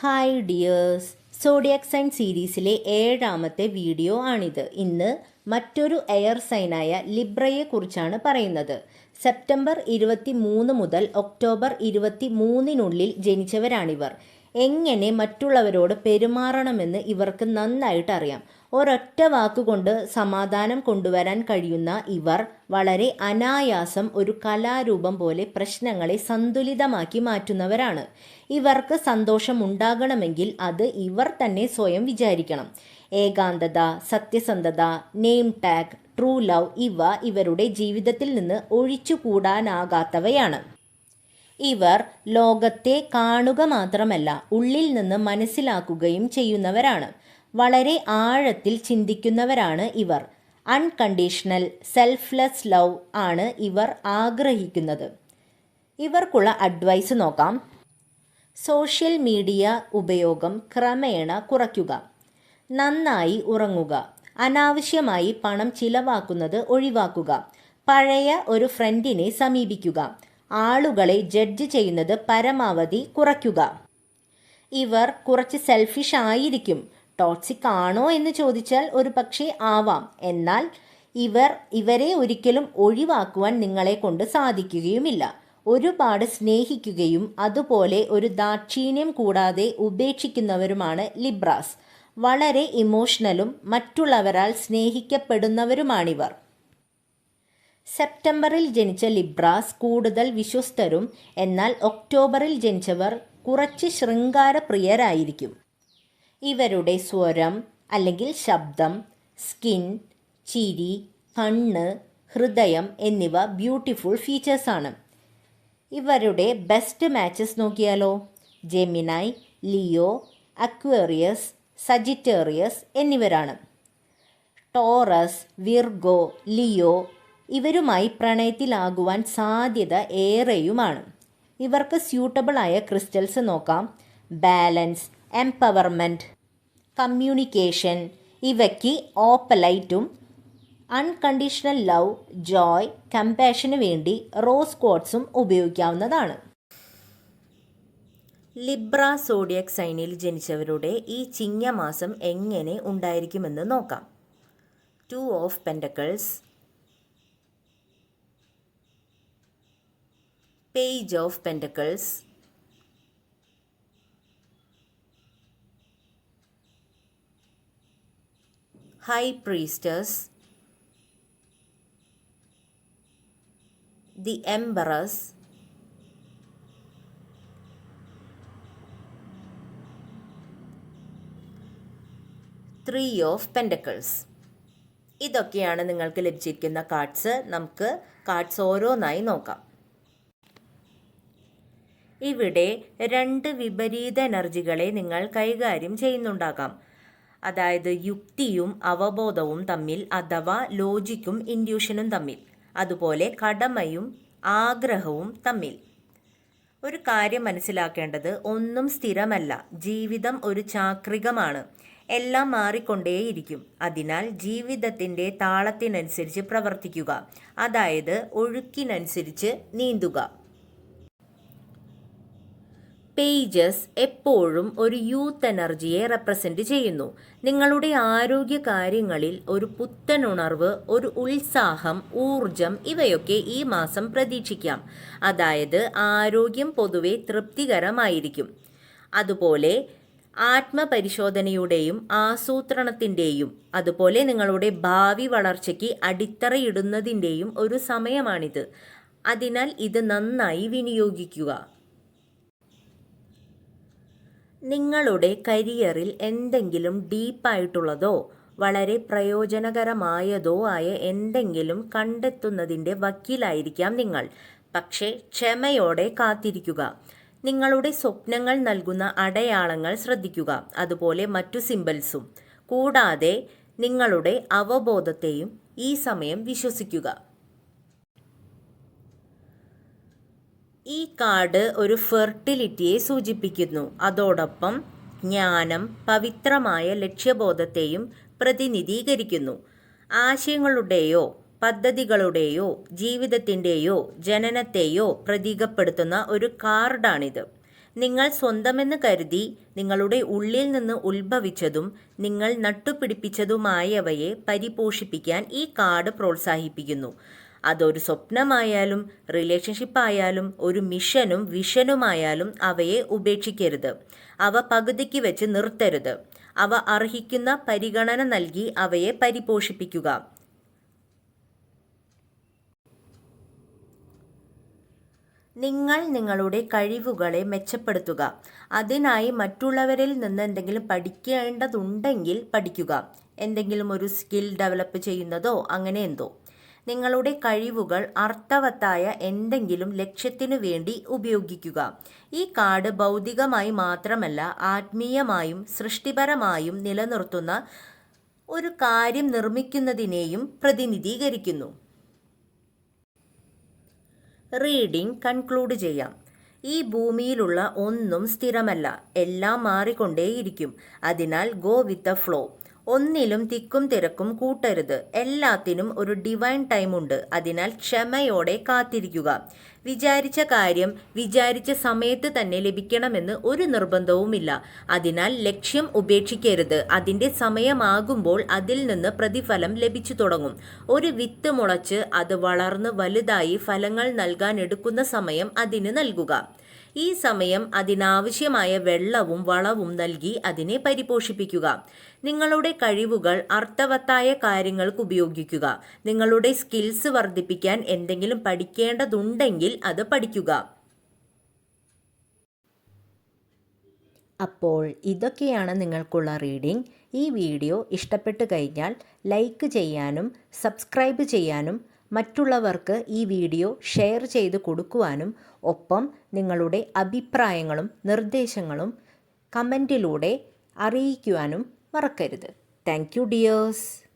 Hi dears zodiac sign സീരീസിലെ ഏഴാമത്തെ video ആണിത്. ഇന്ന് മറ്റൊരു എയർ സൈനായ ലിബ്രയെക്കുറിച്ചാണ് പറയുന്നത്. സെപ്റ്റംബർ ഇരുപത്തി മൂന്ന് മുതൽ ഒക്ടോബർ ഇരുപത്തി മൂന്നിനുള്ളിൽ ജനിച്ചവരാണിവർ. എങ്ങനെ മറ്റുള്ളവരോട് പെരുമാറണമെന്ന് ഇവർക്ക് നന്നായിട്ട് അറിയാം ഒരൊറ്റ വാക്കുകൊണ്ട് സമാധാനം കൊണ്ടുവരാൻ കഴിയുന്ന ഇവർ വളരെ അനായാസം ഒരു കലാരൂപം പോലെ പ്രശ്നങ്ങളെ സന്തുലിതമാക്കി മാറ്റുന്നവരാണ്. ഇവർക്ക് സന്തോഷം ഉണ്ടാകണമെങ്കിൽ അത് ഇവർ തന്നെ സ്വയം വിചാരിക്കണം. ഏകാന്തത സത്യസന്ധത നെയിം ടാഗ് ട്രൂ ലവ് ഇവ ഇവരുടെ ജീവിതത്തിൽ നിന്ന് ഒഴിച്ചുകൂടാനാകാത്തവയാണ്. ഇവർ ലോകത്തെ കാണുക മാത്രമല്ല ഉള്ളിൽ നിന്ന് മനസ്സിലാക്കുകയും ചെയ്യുന്നവരാണ്. വളരെ ആഴത്തിൽ ചിന്തിക്കുന്നവരാണ് ഇവർ. അൺകണ്ടീഷണൽ സെൽഫ്ലെസ് ലവ് ആണ് ഇവർ ആഗ്രഹിക്കുന്നത്. ഇവർക്കുള്ള അഡ്വൈസ് നോക്കാം. സോഷ്യൽ മീഡിയ ഉപയോഗം ക്രമേണ കുറയ്ക്കുക. നന്നായി ഉറങ്ങുക. അനാവശ്യമായി പണം ചിലവാക്കുന്നത് ഒഴിവാക്കുക. പഴയ ഒരു ഫ്രണ്ടിനെ സമീപിക്കുക. ആളുകളെ ജഡ്ജ് ചെയ്യുന്നത് പരമാവധി കുറയ്ക്കുക. ഇവർ കുറച്ച് സെൽഫിഷ് ആയിരിക്കും. ടോക്സിക് ആണോ എന്ന് ചോദിച്ചാൽ ഒരു പക്ഷേ ആവാം. എന്നാൽ ഇവർ ഇവരെ ഒരിക്കലും ഒഴിവാക്കുവാൻ നിങ്ങളെ കൊണ്ട് സാധിക്കുകയുമില്ല. ഒരുപാട് സ്നേഹിക്കുകയും അതുപോലെ ഒരു ദാക്ഷിണ്യം കൂടാതെ ഉപേക്ഷിക്കുന്നവരുമാണ് ലിബ്രാസ്. വളരെ ഇമോഷണലും മറ്റുള്ളവരാൽ സ്നേഹിക്കപ്പെടുന്നവരുമാണിവർ. സെപ്റ്റംബറിൽ ജനിച്ച ലിബ്രാസ് കൂടുതൽ വിശ്വസ്തരും എന്നാൽ ഒക്ടോബറിൽ ജനിച്ചവർ കുറച്ച് ശൃംഗാരപ്രിയരായിരിക്കും. ഇവരുടെ സ്വരം അല്ലെങ്കിൽ ശബ്ദം സ്കിൻ ചിരി കണ്ണ് ഹൃദയം എന്നിവ ബ്യൂട്ടിഫുൾ ഫീച്ചേഴ്സാണ്. ഇവരുടെ ബെസ്റ്റ് മാച്ചസ് നോക്കിയാലോ? ജെമിനായ് ലിയോ അക്വേറിയസ് സജിറ്റേറിയസ് എന്നിവരാണ്. ടോറസ് വിർഗോ ലിയോ ഇവരുമായി പ്രണയത്തിലാകുവാൻ സാധ്യത ഏറെയുമാണ്. ഇവർക്ക് സ്യൂട്ടബിളായ ക്രിസ്റ്റൽസ് നോക്കാം. ബാലൻസ് എംപവർമെന്റ് കമ്മ്യൂണിക്കേഷൻ ഇവയ്ക്ക് ഓപ്പലൈറ്റും അൺകണ്ടീഷണൽ ലവ് ജോയ് കമ്പാഷന് വേണ്ടി റോസ് ക്വാർട്സും ഉപയോഗിക്കാവുന്നതാണ്. ലിബ്ര സോഡിയക് സൈനിൽ ജനിച്ചവരുടെ ഈ ചിങ്ങമാസം എങ്ങനെ ഉണ്ടായിരിക്കുമെന്ന് നോക്കാം. Two of pentacles page of pentacles high priestess the empress three of pentacles. ഇതൊക്കെയാണ് നിങ്ങൾക്ക് ലഭിച്ചിരിക്കുന്ന കാർഡ്സ്. നമുക്ക് കാർഡ്സ് ഓരോന്നായി നോക്കാം. ഇവിടെ രണ്ട് വിപരീത എനർജികളെ നിങ്ങൾ കൈകാര്യം ചെയ്യുന്നുണ്ടാകാം. അതായത് യുക്തിയും അവബോധവും തമ്മിൽ അഥവാ ലോജിക്കും ഇൻഡ്യൂഷനും തമ്മിൽ. അതുപോലെ കടമയും ആഗ്രഹവും തമ്മിൽ. ഒരു കാര്യം മനസ്സിലാക്കേണ്ടത് ഒന്നും സ്ഥിരമല്ല. ജീവിതം ഒരു ചാക്രികമാണ്. എല്ലാം മാറിക്കൊണ്ടേയിരിക്കും. അതിനാൽ ജീവിതത്തിന്റെ താളത്തിനനുസരിച്ച് പ്രവർത്തിക്കുക. അതായത് ഒഴുക്കിനനുസരിച്ച് നീന്തുക. പേജസ് എപ്പോഴും ഒരു യൂത്ത് എനർജിയെ റെപ്രസെന്റ് ചെയ്യുന്നു. നിങ്ങളുടെ ആരോഗ്യ കാര്യങ്ങളിൽ ഒരു പുത്തൻ ഉണർവ് ഒരു ഉത്സാഹം ഊർജം ഇവയൊക്കെ ഈ മാസം പ്രതീക്ഷിക്കാം. അതായത് ആരോഗ്യം പൊതുവെ തൃപ്തികരമായിരിക്കും. അതുപോലെ ആത്മപരിശോധനയുടെയും ആസൂത്രണത്തിന്റെയും അതുപോലെ നിങ്ങളുടെ ഭാവി വളർച്ചയ്ക്ക് അടിത്തറയിടുന്നതിന്റെയും ഒരു സമയമാണിത്. അതിനാൽ ഇത് നന്നായി വിനിയോഗിക്കുക. നിങ്ങളുടെ കരിയറിൽ എന്തെങ്കിലും ഡീപ്പായിട്ടുള്ളതോ വളരെ പ്രയോജനകരമായതോ ആയ എന്തെങ്കിലും കണ്ടെത്തുന്നതിന്റെ വക്കീലായിരിക്കാം നിങ്ങൾ. പക്ഷേ ക്ഷമയോടെ കാത്തിരിക്കുക. നിങ്ങളുടെ സ്വപ്നങ്ങൾ നൽകുന്ന അടയാളങ്ങൾ ശ്രദ്ധിക്കുക. അതുപോലെ മറ്റു സിംബൽസും. കൂടാതെ നിങ്ങളുടെ അവബോധത്തെയും ഈ സമയം വിശ്വസിക്കുക. ഈ കാർഡ് ഒരു ഫെർട്ടിലിറ്റിയെ സൂചിപ്പിക്കുന്നു. അതോടൊപ്പം ജ്ഞാനം പവിത്രമായ ലക്ഷ്യബോധത്തെയും പ്രതിനിധീകരിക്കുന്നു. ആശയങ്ങളുടെയോ പദ്ധതികളുടെയോ ജീവിതത്തിന്റെയോ ജനനത്തെയോ പ്രതീകപ്പെടുത്തുന്ന ഒരു കാർഡാണിത്. നിങ്ങൾ സ്വന്തമെന്ന് കരുതി നിങ്ങളുടെ ഉള്ളിൽ നിന്ന് ഉത്ഭവിച്ചതും നിങ്ങൾ നട്ടുപിടിപ്പിച്ചതുമായവയെ പരിപോഷിപ്പിക്കാൻ ഈ കാർഡ് പ്രോത്സാഹിപ്പിക്കുന്നു. അതൊരു സ്വപ്നമായാലും റിലേഷൻഷിപ്പ് ആയാലും ഒരു മിഷനും വിഷനുമായാലും അവയെ ഉപേക്ഷിക്കരുത്. അവ പകുതിക്ക് വെച്ച് നിർത്തരുത്. അവ അർഹിക്കുന്ന പരിഗണന നൽകി അവയെ പരിപോഷിപ്പിക്കുക. നിങ്ങൾ നിങ്ങളുടെ കഴിവുകളെ മെച്ചപ്പെടുത്തുക. അതിനായി മറ്റുള്ളവരിൽ നിന്ന് എന്തെങ്കിലും പഠിക്കേണ്ടതുണ്ടെങ്കിൽ പഠിക്കുക. എന്തെങ്കിലും ഒരു സ്കിൽ ഡെവലപ്പ് ചെയ്യുന്നതോ അങ്ങനെ എന്തോ. നിങ്ങളുടെ കഴിവുകൾ അർത്ഥവത്തായ എന്തെങ്കിലും ലക്ഷ്യത്തിനു വേണ്ടി ഉപയോഗിക്കുക. ഈ കാർഡ് ഭൗതികമായി മാത്രമല്ല ആത്മീയമായും സൃഷ്ടിപരമായും നിലനിർത്തുന്ന ഒരു കാര്യം നിർമ്മിക്കുന്നതിനെയും പ്രതിനിധീകരിക്കുന്നു. റീഡിംഗ് കൺക്ലൂഡ് ചെയ്യാം. ഈ ഭൂമിയിലുള്ള ഒന്നും സ്ഥിരമല്ല എല്ലാം മാറിക്കൊണ്ടേയിരിക്കും. അതിനാൽ ഗോ വിത്ത് ദ ഫ്ലോ. ഒന്നിലും തിക്കും തിരക്കും കൂട്ടരുത്. എല്ലാത്തിനും ഒരു ഡിവൈൻ ടൈമുണ്ട് അതിനാൽ ക്ഷമയോടെ കാത്തിരിക്കുക. വിചാരിച്ച കാര്യം വിചാരിച്ച സമയത്ത് തന്നെ ലഭിക്കണമെന്ന് ഒരു നിർബന്ധവുമില്ല. അതിനാൽ ലക്ഷ്യം ഉപേക്ഷിക്കരുത്. അതിന്റെ സമയമാകുമ്പോൾ അതിൽ നിന്ന് പ്രതിഫലം ലഭിച്ചു തുടങ്ങും. ഒരു വിത്ത് മുളച്ച് അത് വളർന്ന് വലുതായി ഫലങ്ങൾ നൽകാൻ എടുക്കുന്ന സമയം അതിന് നൽകുക. ഈ സമയം അതിനാവശ്യമായ വെള്ളവും വളവും നൽകി അതിനെ പരിപോഷിപ്പിക്കുക. നിങ്ങളുടെ കഴിവുകൾ അർത്ഥവത്തായ കാര്യങ്ങൾക്ക് ഉപയോഗിക്കുക. നിങ്ങളുടെ സ്കിൽസ് വർദ്ധിപ്പിക്കാൻ എന്തെങ്കിലും പഠിക്കേണ്ടതുണ്ടെങ്കിൽ അത് പഠിക്കുക. അപ്പോൾ ഇതൊക്കെയാണ് നിങ്ങൾക്കുള്ള റീഡിംഗ് ഈ വീഡിയോ ഇഷ്ടപ്പെട്ടു കഴിഞ്ഞാൽ ലൈക്ക് ചെയ്യാനും സബ്സ്ക്രൈബ് ചെയ്യാനും മറ്റുള്ളവർക്ക് ഈ വീഡിയോ ഷെയർ ചെയ്ത് കൊടുക്കുവാനും ഒപ്പം നിങ്ങളുടെ അഭിപ്രായങ്ങളും നിർദ്ദേശങ്ങളും കമന്റിലൂടെ അറിയിക്കുവാനും മറക്കരുത്. Thank you dears.